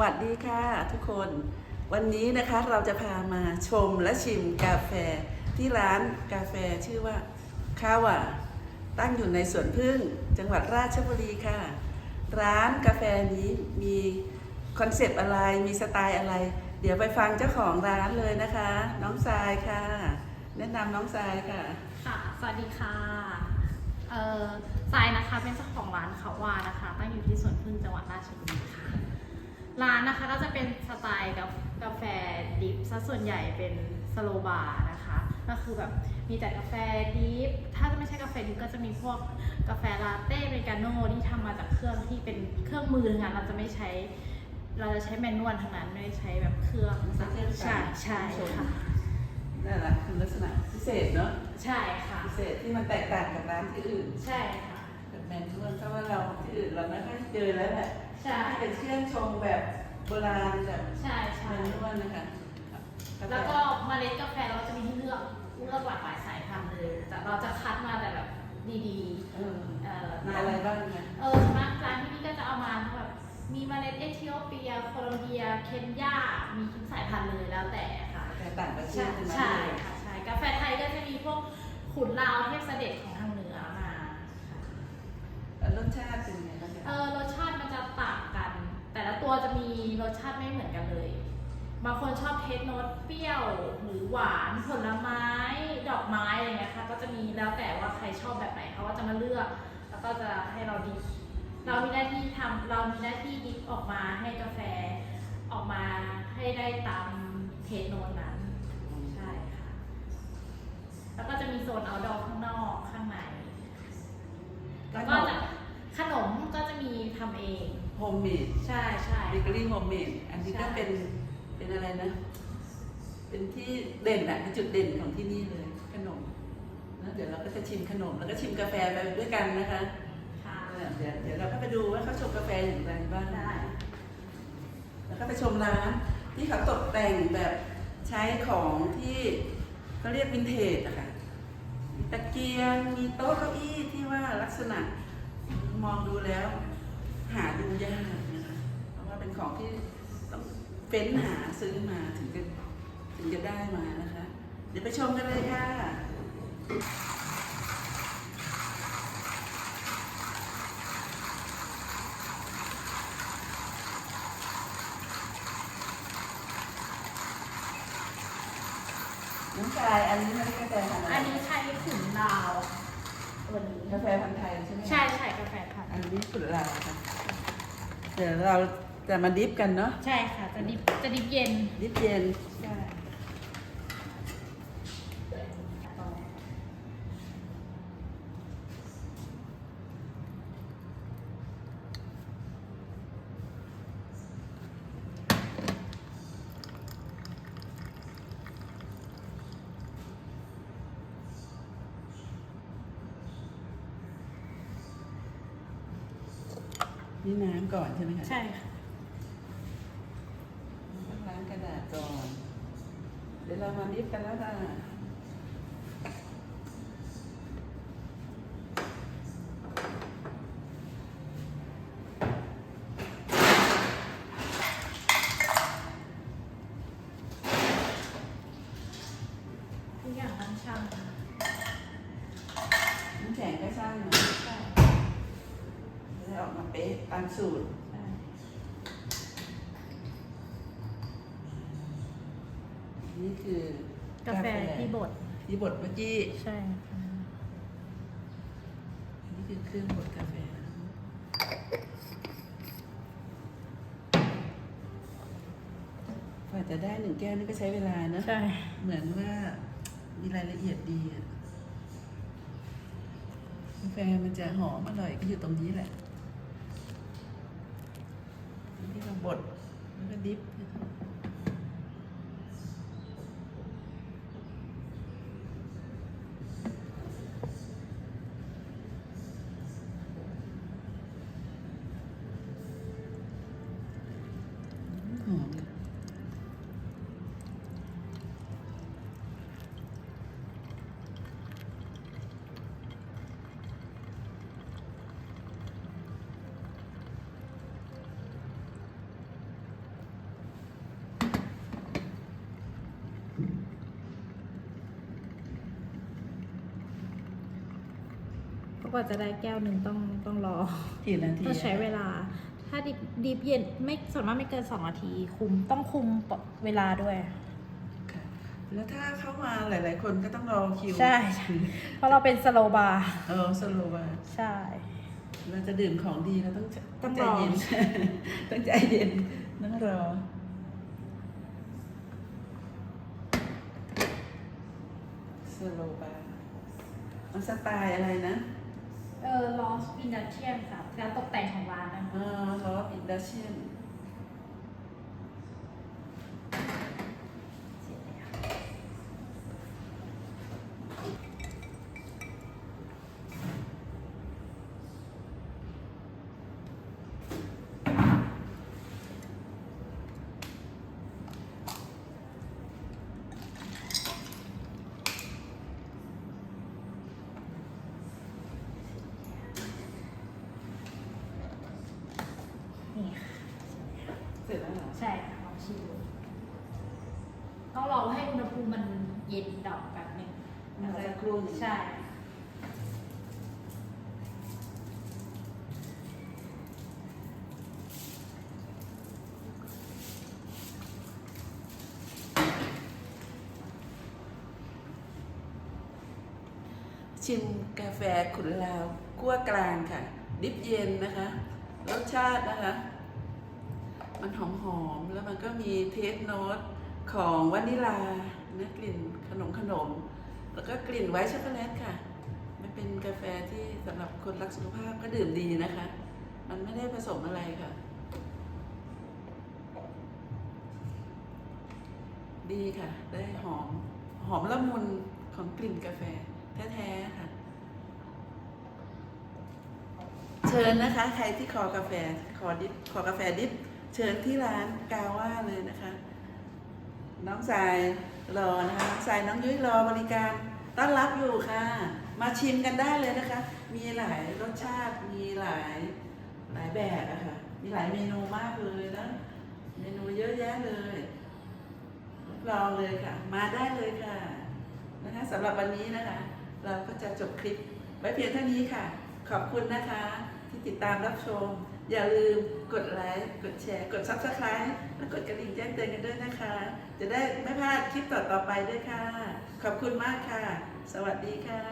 วัสดีค่ะทุกคนวันนี้นะคะเราจะพามาชมและชิมกาแฟที่ร้านกาแฟชื่อว่าคาวาตั้งอยู่ในสวนพึ่งจังหวัดราชบุรีค่ะ ร้านกาแฟนี้มีคอนเซปต์อะไรมีสไตล์อะไร เดี๋ยวไปฟังเจ้าของร้านเลยนะคะ น้องทรายค่ะ แนะนำน้องทรายค่ะค่ะ สวัสดีค่ะเอ่อทรายนะคะเป็นเจ้าของร้านเขาวานะคะ ตั้งอยู่ที่สวนพึ่งจังหวัดราชบุรี ร้านนะคะก็จะเป็นสไตล์กับกาแฟดิฟซะส่วนใหญ่เป็นสโลบาร์นะคะ ก็คือแบบมีแต่กาแฟดิฟถ้าไม่ใช่กาแฟดิฟก็จะมีพวกกาแฟลาเต้อเมริกาโน่ที่ทำมาจากเครื่องที่เป็นเครื่องมือทั้งนั้นเราจะไม่ใช้ เราจะใช้แมนนวลทั้งนั้นไม่ได้ใช้แบบเครื่องไม่ใช้เครื่องใช่ใช่ค่ะนั่นแหละคือลักษณะพิเศษเนาะใช่ค่ะพิเศษที่มันแตกต่างกับร้านที่อื่น ใช่ค่ะแบบแมนนวลเพราะว่าเราที่อื่นเราไม่ค่อยเจอแล้วแหละ ใช่เป็นเครื่องชงแบบโบราณแบบใช่แมใช่นนวลนะคะแล้วก็เมล็ดกาแฟเราจะมีให้เลือกเลือกหลากหลายสายพันธุ์เลยแต่เราจะคัดมาแต่แบบดีเออๆเอ่อมีอะไรบ้างเนี่ยเออส่วนมากร้านที่นี่ก็จะเอามาทั้งแบบมีเมล็ดเอธิโอเปียโคลอมเบีย เคนยา มีทุกสายพันธุ์เลยแล้วแต่ค่ะแต่ต่างประเทใช่ศใช่ไหมใช่ค่ะใช่กาแฟไทยก็จะมีพวกขุนลาวเทพเสด็จของทางเหนือมาค่ะแล้วรสชาติเป็นไงบ้างเนี่ยเออรสชาติมันจะต่างกันแตัวจะมีรสชาติไม่เหมือนกันเลย บางคนชอบเทสโนตเปรี้ยวหรือหวานผลไม้ ดอกไม้อะไรเงี้ยค่ะก็จะมีแล้วแต่ว่าใครชอบแบบไหนเขาก็จะมาเลือก แล้วก็จะให้เราดิฟเรามีหน้าที่ทำเรามีหน้าที่ดิฟออกมาให้กาแฟออกมาให้ได้ตามเทสโนตนั้นใช่ค่ะแล้วก็จะมีโซนเอาดอข้างนอกข้างใน แล้วก็จะขนมก็จะมีทำเอง โฮมเมดใช่ใช่ เบเกอรี่โฮมเมดอันนี้ก็ใช่เป็นเป็นอะไรนะ เป็นที่เด่นอะเป็นจุดเด่นของที่นี่เลยขนมแล้วเดี๋ยวเราก็จะชิมขนมแล้วก็ชิมกาแฟไปด้วยกันนะคะค่ะเออเดี๋ยวเดี๋ยวเราก็ไปดูว่าเขาชงกาแฟอย่างไรบ้างได้ แล้วก็ไปชมร้านที่เขาตกแต่งแบบใช้ของที่เขาเรียกวินเทจอะค่ะมีตะเกียงมีโต๊ะเก้าอี้ที่ว่าลักษณะมองดูแล้ว หาดูยากนะคะเพราะว่าเป็นของที่ต้องเฟ้นหาซื้อมาถึงจะถึงจะได้มานะคะ เดี๋ยวไปชมกันเลยค่ะน้องชายอันนี้ไม่ได้กาแฟพันธุ์อะไรอันนี้ใช้ขุนลาว วนี้กาแฟพันธุ์ไทยใช่ไหมใช่ใช่กาแฟค่ะ อันนี้สุดลาวค่ะเดี๋ยวเราจะมาดิฟกันเนาะใช่ค่ะ จะดิบจะดิบเย็นดิฟเย็นใช่ นี่น้ำก่อนใช่ไหมคะใช่ค่ะต้องล้างกระดาษก่อน เดี๋ยวเรามาดิฟกันแล้วค่ะ ทุกอย่างต้องช่างค่ะ น้ำแข็งก็ช่างนะ ใช่ จะได้ออกมา เป๊ะตามสูตรใช่นี่คือกาแฟที่บดที่บดเมื่อกี้ ใช่ค่ะนี่คือเครื่องบดกาแฟกว่าจะได้หนึ่งแก้วนี่ก็ใช้เวลานะ ใช่ เหมือนว่ามีรายละเอียดดีอะกาแฟมันจะหอมอร่อยก็อยู่ตรงนี้แหละที่เรา บดแล้วก็ดิฟ กว่าจะได้แก้วหนึ่งต้องต้องรอกี่นาทีต้องใช้เวลา ถ้าดิบดิบเย็นไม่ส่วนมากไม่เกินสองนาที คุมต้องคุมเวลาด้วยค่ะแล้วถ้าเข้ามาหลาย ๆ คนก็ต้องรอคิว ใช่ใช่เพราะเราเป็นสโลบาร์เออสโลว์ว่าใช่ เราจะดื่มของดีเราต้องต้องใจรอเย็นต้องใจเย็นต้องรอสโลว์บาร์มันสไตล์อะไรนะ เออลอสอินดัสเชียนค่ะการตกแต่งของร้านนะคะ อ่าลอฟอินดัชเชียน เสร็จแล้วนี่ค่ะ เส ร็จแล้วเหรอใช่ค่ะลองชิมดูต้องรอให้อุณหภูมิมันเย็นดอกแบบหนึงมันสักครู่หนึ่งใช่ ชิมกาแฟขุนลาว คั่วกลางค่ะ ดิบเย็นนะคะ รสชาตินะคะ มันหอมๆแล้วมันก็มีเทสโนตของวานิลาเนื้อกลิ่นขนมขนม แล้วก็กลิ่นไวท์ช็อกโกแลตค่ะ มันเป็นกาแฟที่สำหรับคนรักสุขภาพก็ดื่มดีนะคะ มันไม่ได้ผสมอะไรค่ะ ดีค่ะ ได้หอมหอมละมุนของกลิ่นกาแฟแท้ๆค่ะ เชิญนะคะ ใครที่คอกาแฟขอดิบขอกาแฟดิบ เชิญที่ร้านกาว่าเลยนะคะ น้องสายรอนะคะน้องสายน้องยุ้ยรอบริการต้อนรับอยู่ค่ะ มาชิมกันได้เลยนะคะ มีหลายรสชาติมีหลายหลายแบบอะค่ะมีหลายเมนูมากเลยนะเมนูเยอะแยะเลยรับรองเลยค่ะ มาได้เลยค่ะนะคะสำหรับวันนี้นะคะ เราก็จะจบคลิปไว้เพียงเท่านี้ค่ะ ขอบคุณนะคะ ที่ติดตามรับชม อย่าลืมกดไลค์ กดแชร์ กด Subscribe และกดกระดิ่งแจ้งเตือนกันด้วยนะคะ จะได้ไม่พลาดคลิปต่อๆไปด้วยค่ะ ขอบคุณมากค่ะ สวัสดีค่ะ